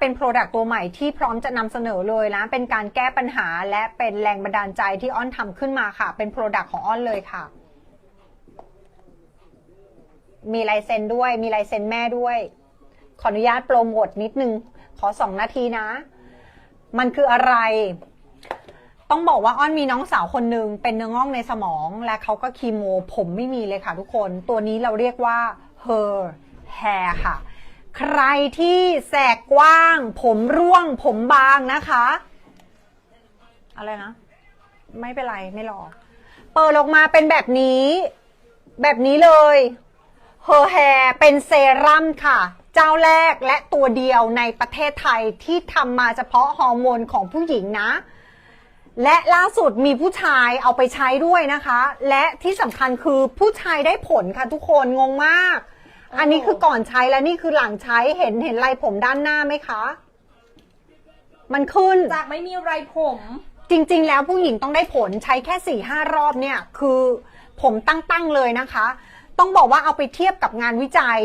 เป็นโปรดักต์ตัวใหม่ที่พร้อมจะนำเสนอเลยนะ เป็นการแก้ปัญหาและเป็นแรงบันดาลใจที่อ้อนทำขึ้นมาค่ะ เป็นโปรดักต์ของอ้อนเลยค่ะ มีลายเซ็นด้วย มีลายเซ็นแม่ด้วย ขออนุญาตโปรโมทนิดนึง ขอสองนาทีนะ มันคืออะไร ต้องบอกว่าอ้อนมีน้องสาวคนหนึ่งเป็นเนื้องอกในสมอง และเขาก็คีโม ผมไม่มีเลยค่ะทุกคน ตัวนี้เราเรียกว่า her hair ค่ะ ใครที่แสกกว้าง ผมร่วง ผมบางนะคะ อะไรนะ ไม่เป็นไร ไม่รอเปิดออกมาเป็นแบบนี้ แบบนี้เลย Her Hair เป็นเซรั่มค่ะ เจ้าแรกและตัวเดียวในประเทศไทยที่ทำมาเฉพาะฮอร์โมนของผู้หญิงนะ และล่าสุดมีผู้ชายเอาไปใช้ด้วยนะคะ และที่สำคัญคือผู้ชายได้ผลค่ะทุกคนงงมาก อันนี้คือก่อนใช้และนี่คือหลังใช้เห็นเห็นลายผมด้านหน้าไหมคะ มันขึ้น จากไม่มีไรผม จริง ๆ แล้วผู้หญิงต้องได้ผลใช้แค่4ี่ห้ารอบเนี่ย คือผมตั้งๆเลยนะคะ ต้องบอกว่าเอาไปเทียบกับงานวิจัย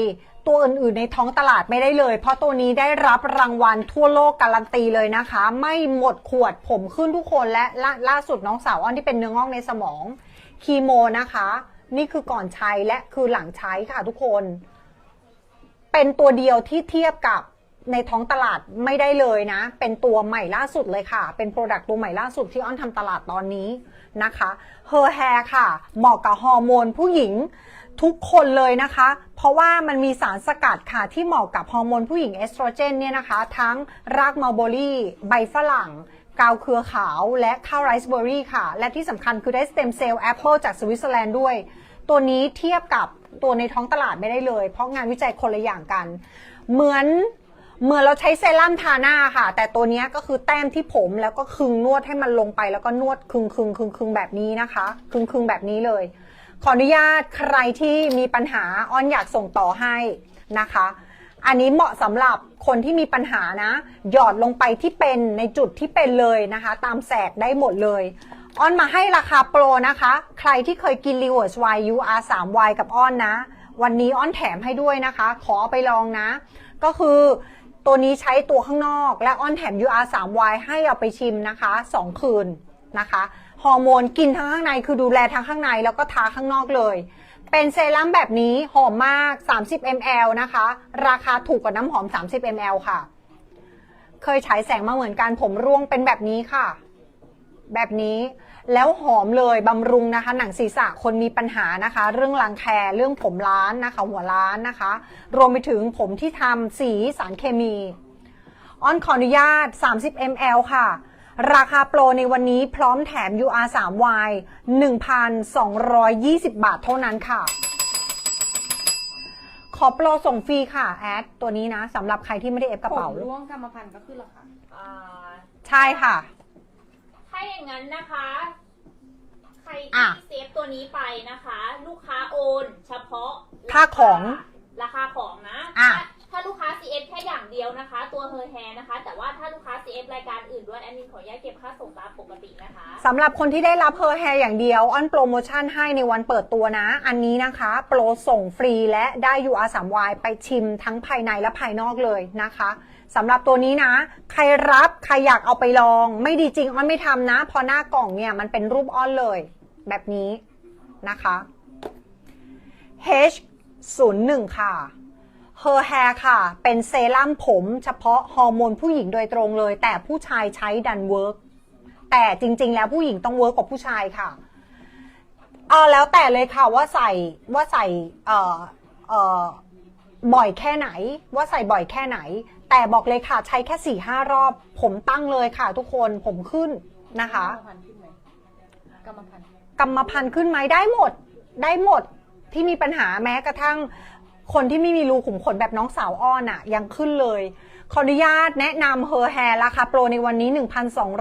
ตัวอื่นๆในท้องตลาดไม่ได้เลย เพราะตัวนี้ได้รับรางวัลทั่วโลกการันตีเลยนะคะ ไม่หมดขวดผมขึ้นทุกคนและล่าล่าสุดน้องสาวอ้อนที่เป็นเนื้องอกในสมองคีโมนะคะ นี่คือก่อนใช้และคือหลังใช้ค่ะทุกคน เป็นตัวเดียวที่เทียบกับในท้องตลาดไม่ได้เลยนะ เป็นตัวใหม่ล่าสุดเลยค่ะ เป็นโปรดักต์ตัวใหม่ล่าสุดที่อ้อนทำตลาดตอนนี้นะคะ Her Hair ค่ะ เหมาะกับฮอร์โมนผู้หญิงทุกคนเลยนะคะ เพราะว่ามันมีสารสกัดค่ะที่เหมาะกับฮอร์โมนผู้หญิงเอสโตรเจนเนี่ยนะคะ ทั้งรากมัลเบอรี่ ใบฝรั่งกาวเครือขาวและข้าวไรซ์เบอร์รี่ค่ะ และที่สำคัญคือได้สเต็มเซลล์แอปเปิลจากสวิตเซอร์แลนด์ด้วย ตัวนี้เทียบกับ ตัวในท้องตลาดไม่ได้เลย เพราะงานวิจัยคนละอย่างกัน เหมือนเหมือนเราใช้เซรั่มทาหน้าค่ะ แต่ตัวนี้ก็คือแต้มที่ผมแล้วก็คึงนวดให้มันลงไปแล้วก็นวดคึงคึงคึงคึงแบบนี้นะคะ คึงคึงแบบนี้เลย ขออนุญาตใครที่มีปัญหาอ้อนอยากส่งต่อให้นะคะ อันนี้เหมาะสำหรับคนที่มีปัญหานะ หยอดลงไปที่เป็นในจุดที่เป็นเลยนะคะ ตามแสกได้หมดเลย อ้อนมาให้ราคาโปรนะคะ ใครที่เคยกิน r e v e r s Y UR 3 Y กับอ้อนนะ วันนี้อ้อนแถมให้ด้วยนะคะ ขอเอาไปลองนะ ก็คือตัวนี้ใช้ตัวข้างนอก และอ้อนแถม UR 3 Y ให้เอาไปชิมนะคะ 2 คืนนะคะฮอร์โมนกินทั้งข้างในคือดูแลทั้งข้างในแล้วก็ทาข้างนอกเลย เป็นเซรั่มแบบนี้หอมมาก 30 ml นะคะ ราคาถูกกว่าน้ำหอม 30 ml ค่ะ เคยฉายแสงมาเหมือนกันผมร่วงเป็นแบบนี้ค่ะ แบบนี้ แล้วหอมเลยบำรุงนะคะ หนังศีรษะคนมีปัญหานะคะ เรื่องรังแคเรื่องผมล้านนะคะ หัวล้านนะคะ รวมไปถึงผมที่ทำสีสารเคมีอ้อนขออนุญาต 30 ml ค่ะ ราคาโปรในวันนี้พร้อมแถม UR 3 Y 1,220 บาทเท่านั้นค่ะ ขอโปรส่งฟรีค่ะ แอด ตัวนี้นะสำหรับใครที่ไม่ได้เอฟกระผมเป๋าร่วงกรรมพันธุ์ก็คือเหรอคะอ่าใช่ค่ะ ถ้าอย่างนั้นนะคะ ใครอะ ที่เซฟตัวนี้ไปนะคะ ลูกค้าโอน เฉพาะค่าของ ราคาของนะอะ ถ้าถ้าลูกค้า CF แค่อย่างเดียวนะคะ ตัวเฮอร์แฮนะคะ แต่ว่าถ้าลูกค้า CF รายการอื่นด้วยแอดมินขออนุญาตเก็บค่าส่งตามปกตินะคะ สำหรับคนที่ได้รับ Her Hair อย่างเดียวออนโปรโมชั่นให้ในวันเปิดตัวนะ อันนี้นะคะ โปรส่งฟรีและได้ UR 3 Y ไปชิมทั้งภายในและภายนอกเลยนะคะ สำหรับตัวนี้นะ ใครรับใครอยากเอาไปลอง ไม่ดีจริงอ้อนไม่ทำนะ พอหน้ากล่องเนี่ยมันเป็นรูปอ้อนเลย แบบนี้นะคะ H 0 1ค่ะ Her Hair ค่ะ เป็นเซรั่มผมเฉพาะฮอร์โมนผู้หญิงโดยตรงเลย แต่ผู้ชายใช้ดันเวิร์กแต่จริง ๆ แล้วผู้หญิงต้องเวิร์กกว่าผู้ชายค่ะเอาแล้วแต่เลยค่ะว่าใส่ว่าใส่เอ่อเอ่อบ่อยแค่ไหน ว่าใส่บ่อยแค่ไหน แต่บอกเลยค่ะใช้แค่สี่ห้ารอบ ผมตั้งเลยค่ะ ทุกคนผมขึ้นนะคะ กรรมพันธุ์ขึ้นไหมกรรมพันธุ์กรรมพันธุ์ขึ้นไหมได้หมด ได้หมดที่มีปัญหาแม้กระทั่ง คนที่ไม่มีรูขุมขนแบบน้องสาวอ้อนอะยังขึ้นเลย ขออนุญาตแนะนำเฮอร์แฮร์ราคาโปรในวันนี้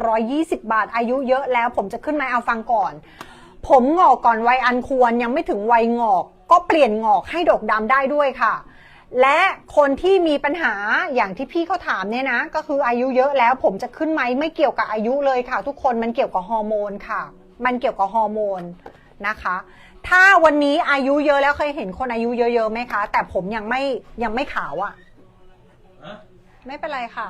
1,220 บาท อายุเยอะแล้วผมจะขึ้นมาเอาฟังก่อน ผมงอกก่อนวัยอันควรยังไม่ถึงวัยงอก ก็เปลี่ยนงอกให้ดกดำได้ด้วยค่ะ และคนที่มีปัญหาอย่างที่พี่เขาถามเนี่ยนะ ก็คืออายุเยอะแล้วผมจะขึ้นไหมไม่เกี่ยวกับอายุเลยค่ะ ทุกคนมันเกี่ยวกับฮอร์โมนค่ะ มันเกี่ยวกับฮอร์โมนนะคะ ถ้าวันนี้อายุเยอะแล้วเคยเห็นคนอายุเยอะๆไหมคะ แต่ผมยังไม่ยังไม่ขาวอะ่ะฮะไม่เป็นไรค่ะ